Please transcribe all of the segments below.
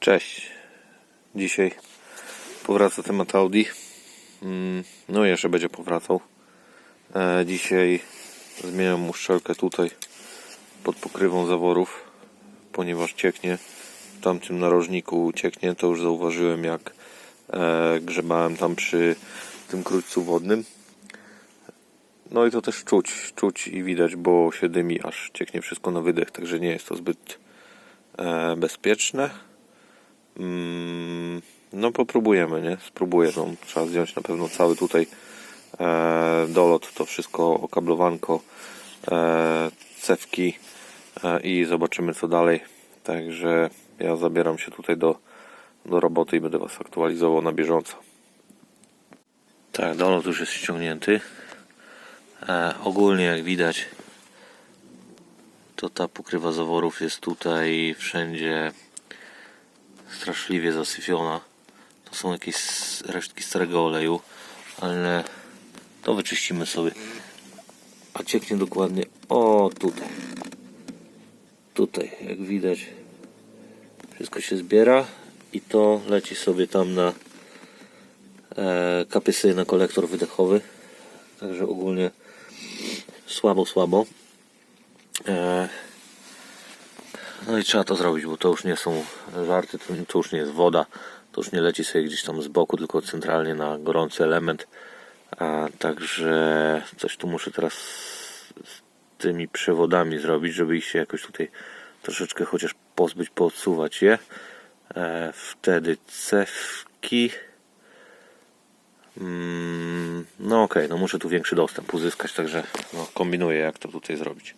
Cześć. Dzisiaj powraca temat Audi. Mm, No jeszcze będzie powracał. E, Dzisiaj zmieniam mu szczelkę tutaj pod pokrywą zaworów, ponieważ cieknie w tamtym narożniku cieknie, to już zauważyłem jak e, grzebałem tam przy tym krótcu wodnym. No i to też czuć, czuć i widać, bo się dymi, aż cieknie wszystko na wydech, także nie jest to zbyt e, bezpieczne. Mm, no popróbujemy, nie? Spróbuję. No, trzeba zdjąć na pewno cały tutaj e, dolot, to wszystko okablowanko, e, cewki e, i zobaczymy co dalej. Także ja zabieram się tutaj do, do roboty i będę Was aktualizował na bieżąco. Tak, dolot już jest ściągnięty. Ogólnie jak widać to ta pokrywa zaworów jest tutaj wszędzie straszliwie zasyfiona. To są jakieś resztki starego oleju, ale to wyczyścimy sobie. A cieknie dokładnie o tutaj. Tutaj, jak widać, wszystko się zbiera i to leci sobie tam na e, kapysy na kolektor wydechowy. Także ogólnie słabo, słabo. E, no i trzeba to zrobić, bo to już nie są żarty, to, już nie jest woda, to już nie leci sobie gdzieś tam z boku, tylko centralnie na gorący element. A, także coś tu muszę teraz z tymi przewodami zrobić, żeby ich się jakoś tutaj troszeczkę chociaż pozbyć, poodsuwać je. E, wtedy cewki. Mm, no okej, no muszę tu większy dostęp uzyskać, także no, kombinuję jak to tutaj zrobić.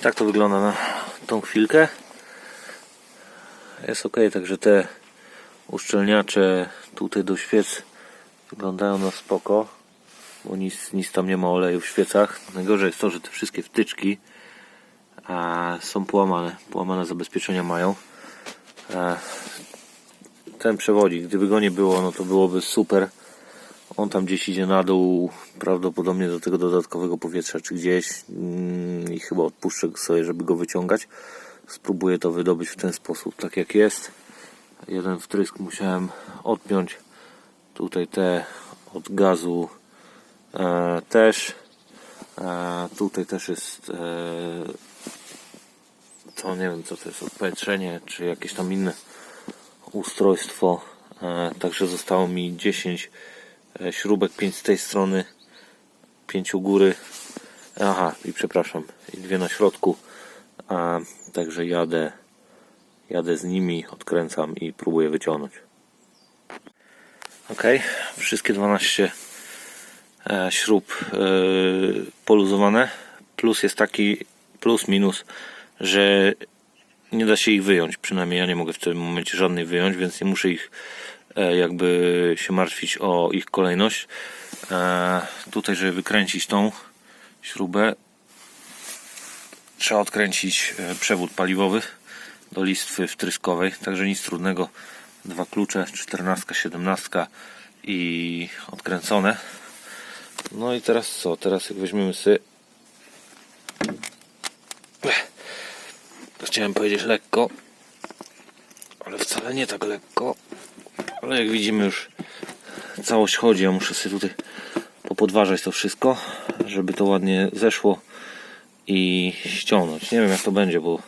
Tak to wygląda na tą chwilkę. Jest ok, także te uszczelniacze tutaj do świec wyglądają na spoko, bo nic, nic tam nie ma oleju w świecach. Najgorzej jest to, że te wszystkie wtyczki a, są połamane. Połamane zabezpieczenia mają. E, ten przewodzik, gdyby go nie było, no to byłoby super. On tam gdzieś idzie na dół, prawdopodobnie do tego dodatkowego powietrza, czy gdzieś mm, i chyba odpuszczę sobie, żeby go wyciągać. Spróbuję to wydobyć w ten sposób, tak jak jest. Jeden wtrysk musiałem odpiąć. Tutaj te od gazu e, też. E, tutaj też jest e, to nie wiem co to jest, odpowietrzenie, czy jakieś tam inne ustrojstwo. E, także zostało mi 10 e, śrubek, 5 z tej strony, 5 u góry. Aha, i przepraszam, i dwie na środku. A, także jadę, jadę z nimi, odkręcam i próbuję wyciągnąć. Ok, wszystkie 12 e, śrub e, poluzowane. Plus jest taki, plus minus, że nie da się ich wyjąć. Przynajmniej ja nie mogę w tym momencie żadnej wyjąć, więc nie muszę ich e, jakby się martwić o ich kolejność. E, tutaj, żeby wykręcić tą śrubę, trzeba odkręcić e, przewód paliwowy do listwy wtryskowej. Także nic trudnego. Dwa klucze, 14, 17 i odkręcone. No i teraz co? Teraz jak weźmiemy sobie Chciałem powiedzieć lekko, ale wcale nie tak lekko. Ale jak widzimy już całość chodzi. Ja muszę sobie tutaj popodważać to wszystko, żeby to ładnie zeszło i ściągnąć. Nie wiem jak to będzie, bo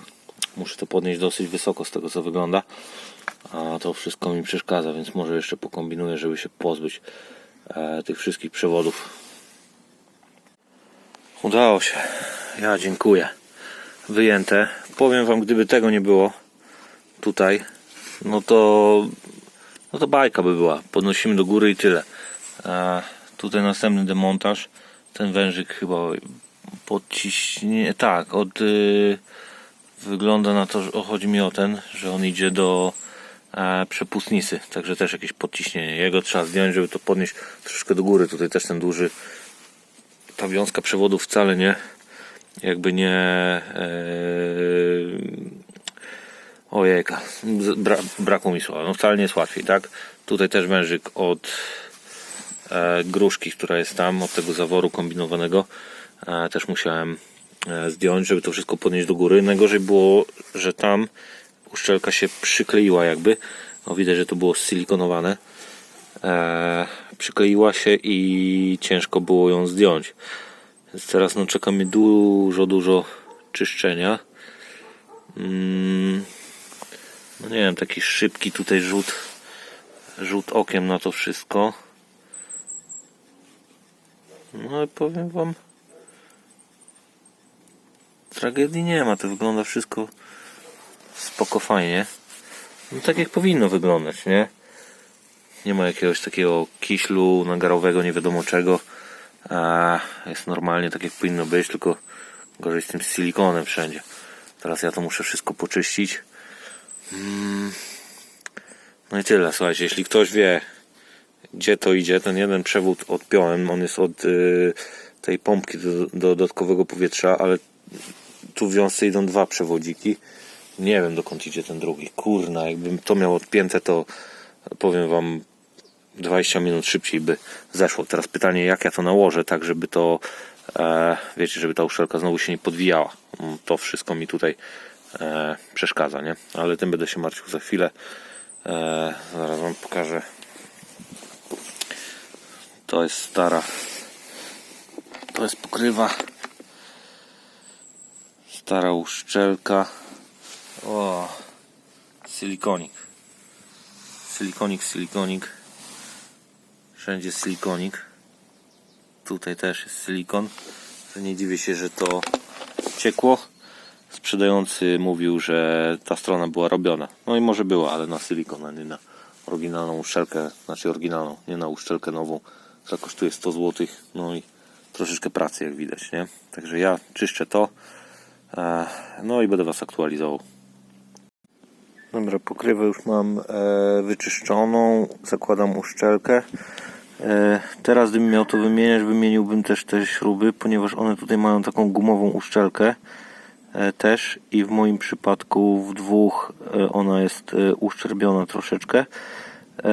muszę to podnieść dosyć wysoko z tego co wygląda. A to wszystko mi przeszkadza, więc może jeszcze pokombinuję, żeby się pozbyć e, tych wszystkich przewodów. Udało się. Ja dziękuję wyjęte. Powiem wam, gdyby tego nie było tutaj, no to no to bajka by była. Podnosimy do góry i tyle. A tutaj następny demontaż. Ten wężyk chyba podciśnie. Tak, od y, wygląda na to, że o, chodzi mi o ten, że on idzie do e, przepustnicy. Także też jakieś podciśnienie. Jego trzeba zdjąć, żeby to podnieść troszkę do góry. Tutaj też ten duży ta wiązka przewodu wcale nie jakby nie e, ojejka bra, brakło mi słowa no wcale nie jest łatwiej tak tutaj też wężyk od e, gruszki która jest tam od tego zaworu kombinowanego e, też musiałem e, zdjąć żeby to wszystko podnieść do góry najgorzej było że tam uszczelka się przykleiła jakby. No widać, że to było silikonowane. E, przykleiła się i ciężko było ją zdjąć. Więc teraz no, czeka mnie dużo, dużo czyszczenia. Mm, no nie wiem, taki szybki tutaj rzut, rzut okiem na to wszystko. No ale powiem wam, tragedii nie ma, to wygląda wszystko spoko fajnie. No tak jak powinno wyglądać, nie? Nie ma jakiegoś takiego kiślu nagarowego, nie wiadomo czego. A jest normalnie tak jak powinno być, tylko gorzej z tym silikonem wszędzie. Teraz ja to muszę wszystko poczyścić. Mm. No i tyle, słuchajcie, jeśli ktoś wie, gdzie to idzie, ten jeden przewód odpiąłem, on jest od y, tej pompki do, do dodatkowego powietrza, ale tu w wiązce idą dwa przewodziki. Nie wiem dokąd idzie ten drugi. Kurna, jakbym to miał odpięte, to powiem wam 20 minut szybciej by zeszło. Teraz pytanie, jak ja to nałożę, tak żeby to, e, wiecie, żeby ta uszczelka znowu się nie podwijała. Mm, To wszystko mi tutaj e, przeszkadza, nie? Ale tym będę się martwił za chwilę. E, zaraz wam pokażę. To jest stara. To jest pokrywa. Stara uszczelka. O, silikonik. Silikonik, silikonik. Wszędzie silikonik. Tutaj też jest silikon. Nie dziwię się, że to ciekło. Sprzedający mówił, że ta strona była robiona. No i może była, ale na silikon, a nie na oryginalną uszczelkę. Znaczy oryginalną, nie na uszczelkę nową, która kosztuje 100 zł. No i troszeczkę pracy, jak widać, nie? Także ja czyszczę to. e, No i będę Was aktualizował. Dobra, pokrywę już mam e, wyczyszczoną, zakładam uszczelkę. E, teraz gdybym miał to wymieniać, wymieniłbym też te śruby, ponieważ one tutaj mają taką gumową uszczelkę też i w moim przypadku w dwóch e, ona jest e, uszczerbiona troszeczkę. E,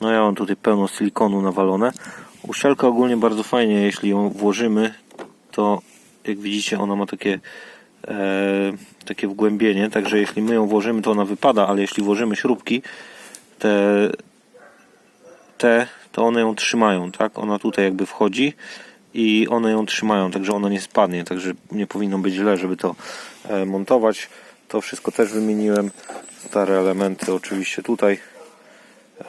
no ja mam tutaj pełno silikonu nawalone. Uszczelka ogólnie bardzo fajnie, jeśli ją włożymy, to jak widzicie ona ma takie e, takie wgłębienie, także jeśli my ją włożymy, to ona wypada, ale jeśli włożymy śrubki, te, te to one ją trzymają, tak? Ona tutaj jakby wchodzi i one ją trzymają, także ona nie spadnie, także nie powinno być źle, żeby to e, montować. To wszystko też wymieniłem. Stare elementy oczywiście tutaj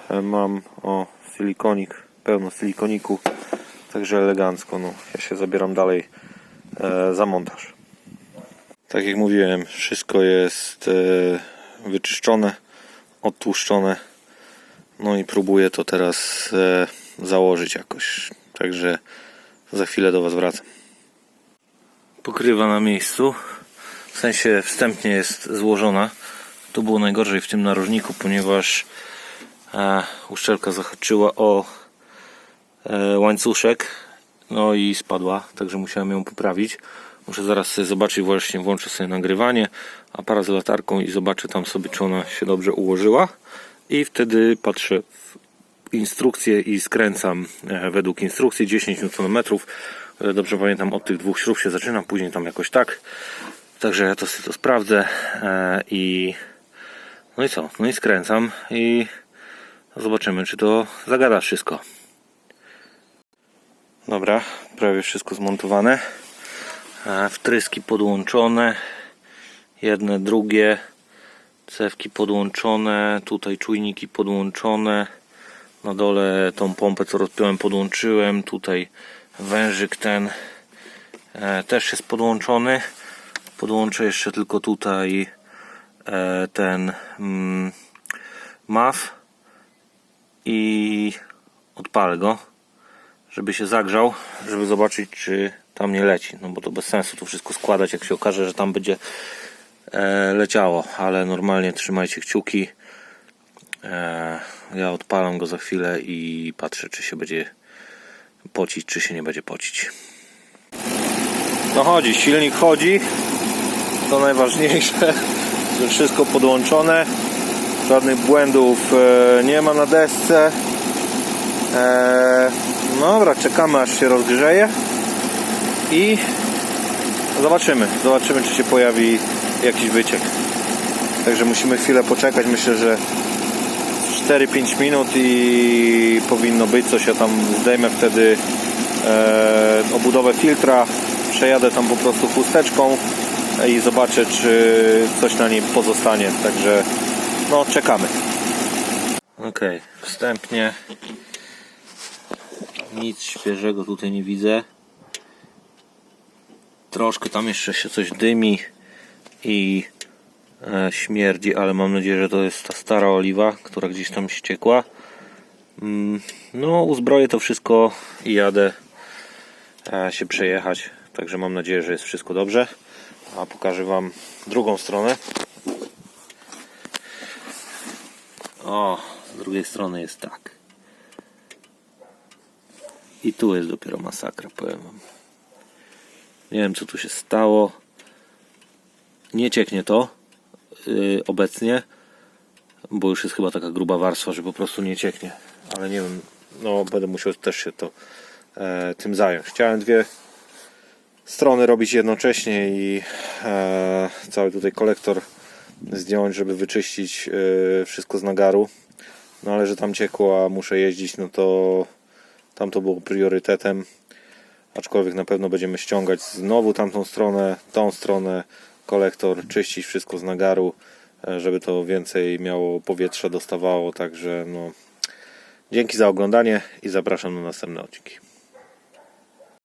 e, mam o silikonik, pełno silikoniku, także elegancko. No, ja się zabieram dalej e, za montaż. Tak jak mówiłem, wszystko jest wyczyszczone, odtłuszczone. No i próbuję to teraz założyć jakoś. Także za chwilę do Was wracam. Pokrywa na miejscu. W sensie wstępnie jest złożona. To było najgorzej w tym narożniku, ponieważ e, uszczelka zahaczyła o e, łańcuszek. No i spadła, także musiałem ją poprawić. Muszę zaraz sobie zobaczyć, właśnie włączę sobie nagrywanie, aparat z latarką i zobaczę tam sobie, czy ona się dobrze ułożyła. I wtedy patrzę instrukcję i skręcam e, według instrukcji 10 Nm. E, Dobrze pamiętam, od tych dwóch śrub się zaczynam, później tam jakoś tak. Także ja to sobie to sprawdzę e, i no i co? No i skręcam i zobaczymy, czy to zagada wszystko. Dobra, prawie wszystko zmontowane. Wtryski podłączone. Jedne, drugie. Cewki podłączone. Tutaj czujniki podłączone. Na dole tą pompę, co rozpiąłem, podłączyłem. Tutaj wężyk ten e, też jest podłączony. Podłączę jeszcze tylko tutaj e, ten mm, MAF i odpalę go żeby się zagrzał, żeby zobaczyć, czy tam nie leci. No bo to bez sensu to wszystko składać, jak się okaże, że tam będzie e, leciało. Ale normalnie trzymajcie kciuki. E, ja odpalam go za chwilę i patrzę, czy się będzie pocić, czy się nie będzie pocić. No chodzi, silnik chodzi. To najważniejsze, że wszystko podłączone. Żadnych błędów e, nie ma na desce. Eee, dobra, czekamy aż się rozgrzeje i zobaczymy, zobaczymy czy się pojawi jakiś wyciek. Także musimy chwilę poczekać. Myślę, że 4-5 minut i powinno być coś. Ja tam zdejmę wtedy e, obudowę filtra, przejadę tam po prostu chusteczką i zobaczę, czy coś na niej pozostanie. Także no, czekamy. Ok, wstępnie nic świeżego tutaj nie widzę. Troszkę tam jeszcze się coś dymi i e, śmierdzi, ale mam nadzieję, że to jest ta stara oliwa, która gdzieś tam ściekła. Mm, No, uzbroję to wszystko i jadę e, się przejechać. Także mam nadzieję, że jest wszystko dobrze. A pokażę Wam drugą stronę. O, z drugiej strony jest tak. I tu jest dopiero masakra, powiem Wam. Nie wiem, co tu się stało. Nie cieknie to yy, obecnie, bo już jest chyba taka gruba warstwa, że po prostu nie cieknie. Ale nie wiem, no będę musiał też się to e, tym zająć. Chciałem dwie strony robić jednocześnie i e, cały tutaj kolektor zdjąć, żeby wyczyścić e, wszystko z nagaru. No ale że tam ciekło, a muszę jeździć, no to tam to było priorytetem. Aczkolwiek na pewno będziemy ściągać znowu tamtą stronę, tą stronę, kolektor, czyścić wszystko z nagaru, e, żeby to więcej miało powietrza, dostawało. Także no, dzięki za oglądanie i zapraszam na następne odcinki.